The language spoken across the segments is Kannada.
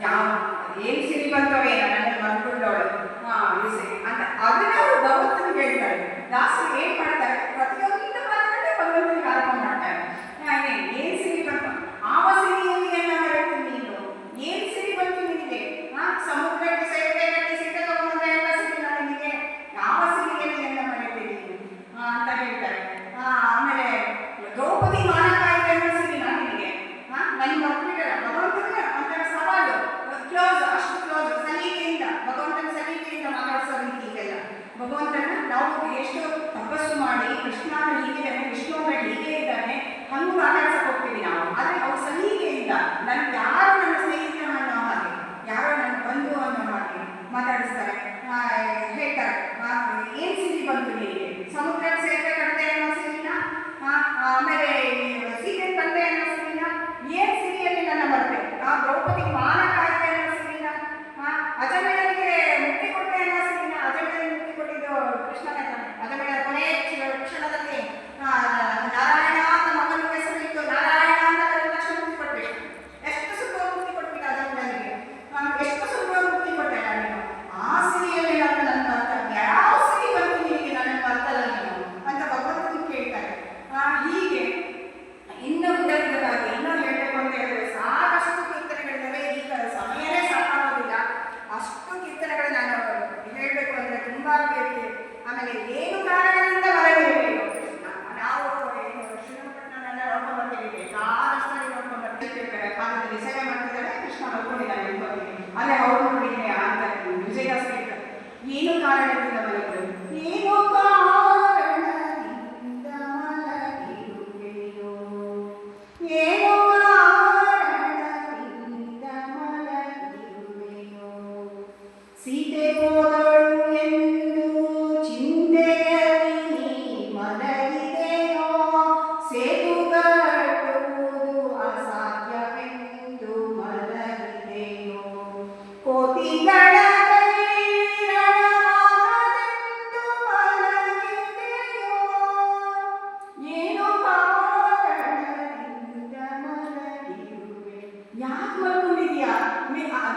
ಯಾವ ಏನು ಸಿರಿ ಬರ್ತವೆ ನನ್ನ ಮನ್ಕೊಂಡವಳು ಹಾ ಅಂತ ಅದನ್ನ ಕೃಷ್ಣ ಹೀಗೆ ಇದ್ದಾನೆ ವಿಷ್ಣುಗಳು ಹೀಗೆ ಇದ್ದಾನೆ, ಹಂಗೆ ಮಾತಾಡ್ಸಕ್ ಹೋಗ್ತೀವಿ ನಾವು. ಆದರೆ ಅವ್ರ ಸಲಿಗೆಯಿಂದ ನಾನು ಯಾರು ನನ್ನ ಸ್ನೇಹಿತರು ಅನ್ನೋ ಹಾಗೆ, ಯಾರೋ ನನ್ನ ಬಂಧು ಅನ್ನೋ ಹಾಗೆ ಮಾತಾಡಿಸ್ತಾರೆ. ಹೇಳ್ತಾರೆ ಏನು ಸಿಹಿ ಬಂತು ನಿಮಗೆ ಸಮುದ್ರ ಮುಂದಾಗಬೇಕು ಆಮೇಲೆ ಏನು ಕಾರಣದಿಂದ ಹೊರಗಿರಬೇಕು ನಾವು ಏನು ಶ್ರೀಮಂತನನ್ನೆಲ್ಲ ನೋಡ್ಕೊಂಡು ಬರ್ತೀವಿ ಕೃಷ್ಣ ಅಲ್ಲೇ ಅವ್ರು ಅಂತ ಏನು ಕಾರಣದಿಂದ ಬರುತ್ತೆ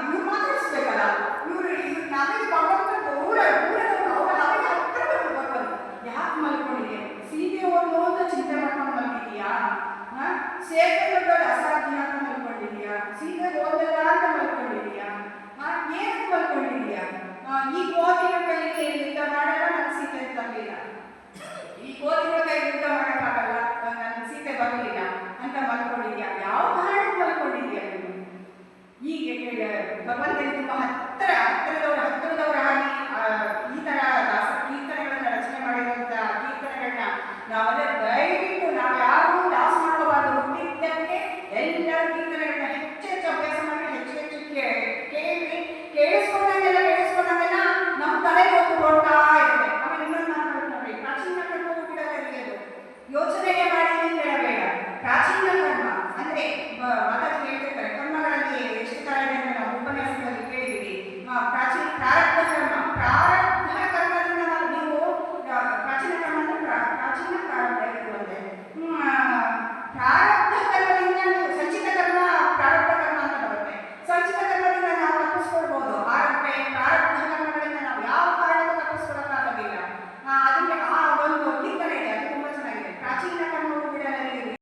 ಇವ್ರು ಮಾತಾಡಿಸ್ಬೇಕಲ್ಲ? ನೀವು ಇವ್ರು ಊರ ಯಾಕೆ ಓದೋ ಅಂತ ಚಿಂತೆ ಮಾಡ್ಕೊಂಡು ಮಲ್ಗಿದೀಯಾ? ಸೇವೆ ದೊಡ್ಡ ಅಸಾಧ್ಯ ಅಂತ ಮಲ್ಕೊಂಡಿದೀಯಾ? ಸೀತೆ ಓದಲ್ಲ ಅಂತ ಏನಕ್ಕೆ ಮಲ್ಕೊಂಡಿದೀಯಾ? ಈ ಓದಿರೋ Bapak dari Tuhan